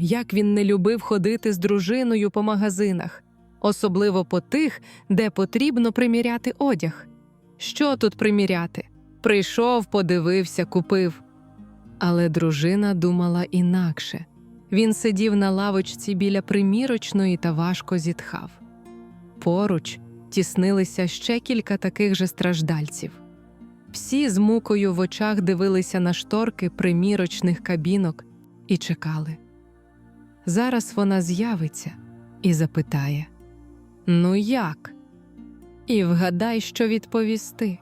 як він не любив ходити з дружиною по магазинах, особливо по тих, де потрібно приміряти одяг. Що тут приміряти? Прийшов, подивився, купив. Але дружина думала інакше. Він сидів на лавочці біля примірочної та важко зітхав. Поруч тіснилися ще кілька таких же страждальців. Всі з мукою в очах дивилися на шторки примірочних кабінок і чекали. Зараз вона з'явиться і запитає: Ну як? І вгадай, що відповісти.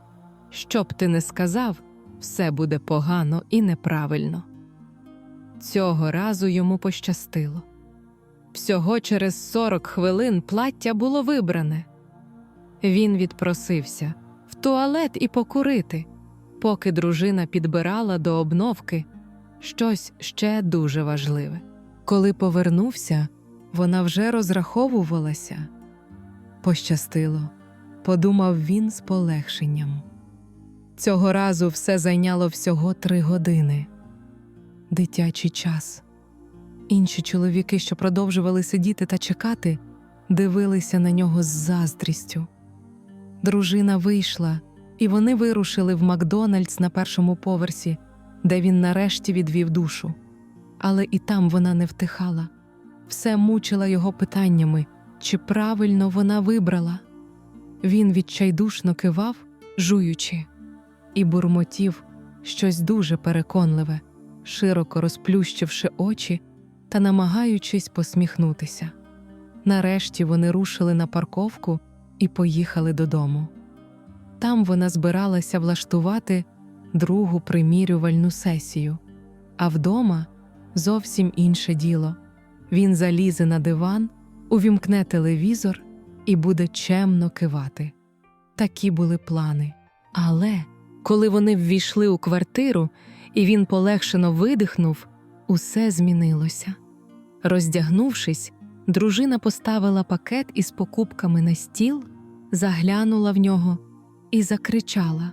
Що б ти не сказав, все буде погано і неправильно. Цього разу йому пощастило. Всього через 40 хвилин плаття було вибране. Він відпросився в туалет і покурити, поки дружина підбирала до обновки щось ще дуже важливе. Коли повернувся, вона вже розраховувалася. Пощастило, подумав він з полегшенням. Цього разу все зайняло всього три години. Дитячий час. Інші чоловіки, що продовжували сидіти та чекати, дивилися на нього з заздрістю. Дружина вийшла, і вони вирушили в Макдональдс на першому поверсі, де він нарешті відвів душу. Але і там вона не втихала. Все мучила його питаннями, чи правильно вона вибрала. Він відчайдушно кивав, жуючи, і бурмотів щось дуже переконливе, широко розплющивши очі та намагаючись посміхнутися. Нарешті вони рушили на парковку і поїхали додому. Там вона збиралася влаштувати другу примірювальну сесію, а вдома зовсім інше діло. Він залізе на диван, увімкне телевізор і буде чемно кивати. Такі були плани. Але коли вони ввійшли у квартиру, і він полегшено видихнув, усе змінилося. Роздягнувшись, дружина поставила пакет із покупками на стіл, заглянула в нього і закричала.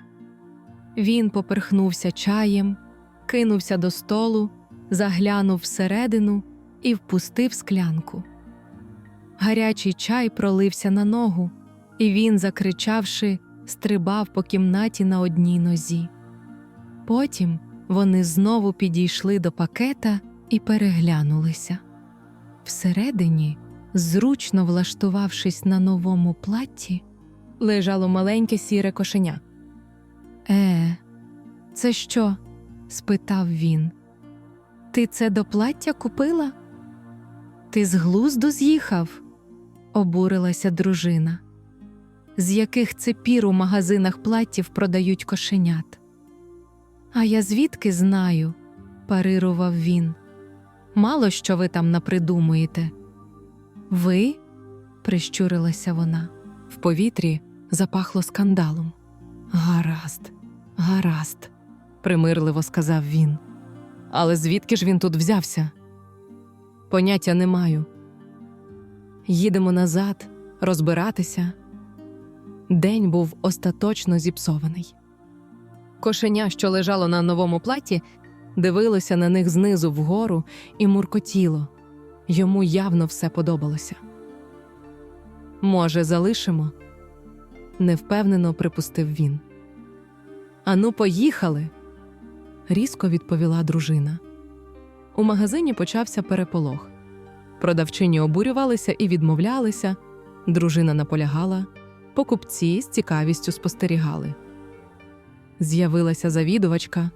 Він поперхнувся чаєм, кинувся до столу, заглянув всередину і впустив склянку. Гарячий чай пролився на ногу, і він, закричавши, стрибав по кімнаті на одній нозі. Потім вони знову підійшли до пакета і переглянулися. Всередині, зручно влаштувавшись на новому платті, лежало маленьке сіре кошеня. Е, це що? спитав він. Ти це до плаття купила? Ти з глузду з'їхав? обурилася дружина. З яких це пір у магазинах платтів продають кошенят? А я звідки знаю? парирував він. Мало що ви там напридумуєте. Ви? прищурилася вона. В повітрі запахло скандалом. Гаразд, гаразд, примирливо сказав він. Але звідки ж він тут взявся? Поняття не маю. Їдемо назад, розбиратися. День був остаточно зіпсований. Кошеня, що лежало на новому платі, дивилося на них знизу вгору і муркотіло. Йому явно все подобалося. Може, залишимо? невпевнено припустив він. Ану, поїхали, різко відповіла дружина. У магазині почався переполох. Продавчині обурювалися і відмовлялися, дружина наполягала, покупці з цікавістю спостерігали. З'явилася завідувачка,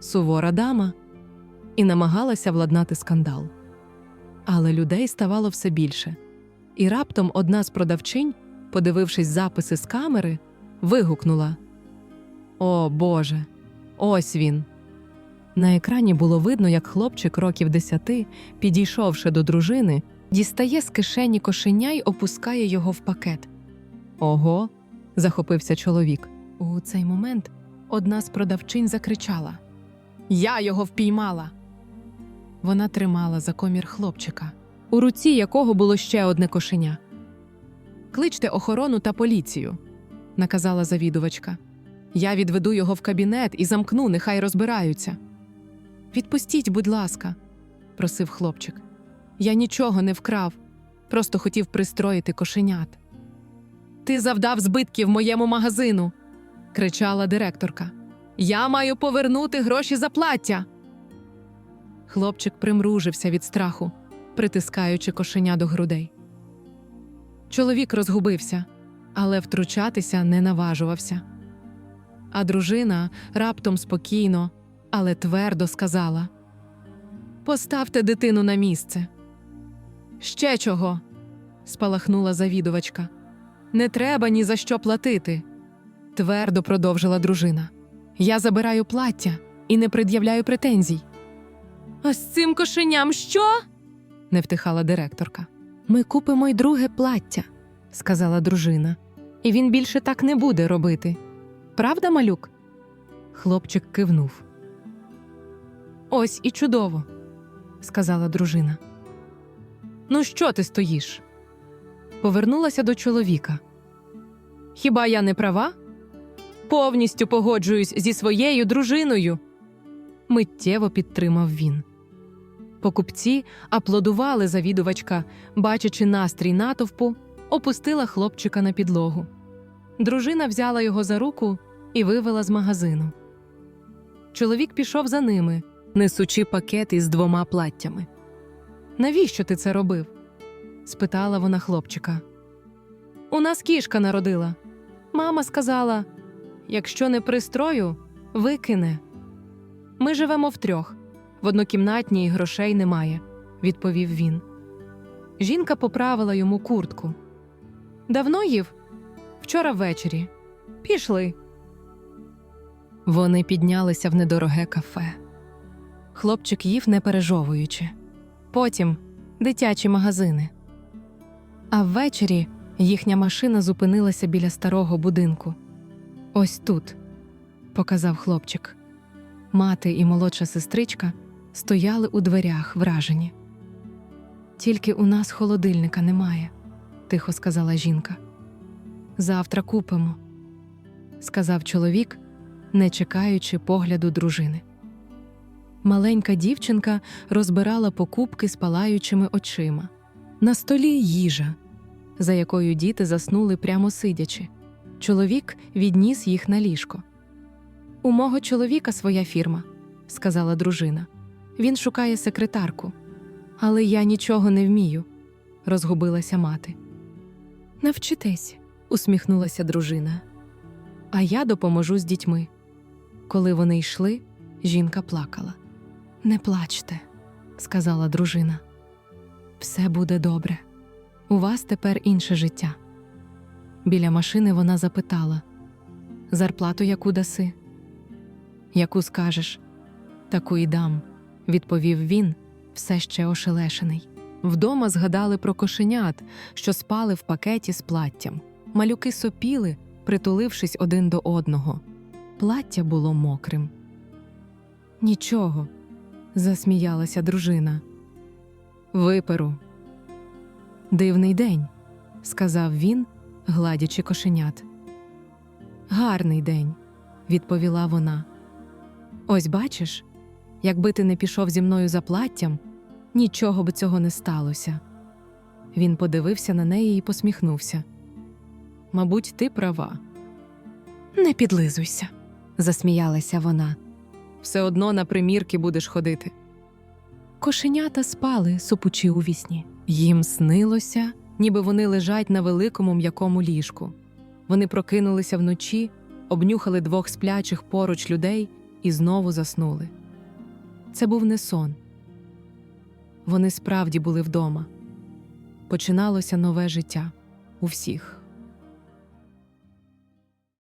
сувора дама, і намагалася владнати скандал. Але людей ставало все більше, і раптом одна з продавчинь, подивившись записи з камери, вигукнула: О Боже, ось він. На екрані було видно, як хлопчик років десяти, підійшовши до дружини, дістає з кишені кошеня й опускає його в пакет. Ого, захопився чоловік. У цей момент одна з продавчинь закричала: Я його впіймала. Вона тримала за комір хлопчика, у руці якого було ще одне кошеня. Кличте охорону та поліцію, наказала завідувачка. Я відведу його в кабінет і замкну, нехай розбираються. Відпустіть, будь ласка, просив хлопчик. Я нічого не вкрав, просто хотів пристроїти кошенят. Ти завдав збитків моєму магазину, кричала директорка. Я маю повернути гроші за плаття. Хлопчик примружився від страху, притискаючи кошеня до грудей. Чоловік розгубився, але втручатися не наважувався. А дружина раптом спокійно, але твердо сказала: Поставте дитину на місце. Ще чого? спалахнула завідувачка. Не треба ні за що платити. Твердо продовжила дружина. Я забираю плаття і не пред'являю претензій. А з цим кошеням що? не втихала директорка. Ми купимо й друге плаття, сказала дружина, і він більше так не буде робити. Правда, малюк? Хлопчик кивнув. Ось і чудово, сказала дружина. Ну, що ти стоїш? Повернулася до чоловіка. Хіба я не права? Повністю погоджуюсь зі своєю дружиною. Миттєво підтримав він. Покупці аплодували завідувачка, бачачи настрій натовпу, опустила хлопчика на підлогу. Дружина взяла його за руку і вивела з магазину. Чоловік пішов за ними, несучи пакет із двома платтями. Навіщо ти це робив? спитала вона хлопчика. У нас кішка народила. Мама сказала: якщо не пристрою, викине. Ми живемо втрьох. В однокімнатній грошей немає, відповів він. Жінка поправила йому куртку. Давно їв? Вчора ввечері. Пішли. Вони піднялися в недороге кафе. Хлопчик їв не пережовуючи. Потім дитячі магазини. А ввечері їхня машина зупинилася біля старого будинку. Ось тут, показав хлопчик. Мати і молодша сестричка стояли у дверях, вражені. Тільки у нас холодильника немає, тихо сказала жінка. Завтра купимо, сказав чоловік, не чекаючи погляду дружини. Маленька дівчинка розбирала покупки з палаючими очима. На столі їжа, за якою діти заснули прямо сидячи. Чоловік відніс їх на ліжко. У мого чоловіка своя фірма, сказала дружина. Він шукає секретарку. Але я нічого не вмію, розгубилася мати. Навчитесь, усміхнулася дружина. А я допоможу з дітьми. Коли вони йшли, жінка плакала. Не плачте, сказала дружина. Все буде добре. У вас тепер інше життя. Біля машини вона запитала Зарплату яку даси? Яку скажеш? Таку й дам, відповів він, все ще ошелешений. Вдома згадали про кошенят, що спали в пакеті з платтям. Малюки сопіли, притулившись один до одного. Плаття було мокрим. Нічого, засміялася дружина. Виперу. Дивний день, сказав він, гладячи кошенят. Гарний день, відповіла вона. Ось бачиш, якби ти не пішов зі мною за платтям, нічого б цього не сталося. Він подивився на неї і посміхнувся. Мабуть, ти права. Не підлизуйся, засміялася вона. Все одно на примірки будеш ходити. Кошенята спали, супучи у вісні. Їм снилося, ніби вони лежать на великому м'якому ліжку. Вони прокинулися вночі, обнюхали двох сплячих поруч людей і знову заснули. Це був не сон. Вони справді були вдома. Починалося нове життя у всіх.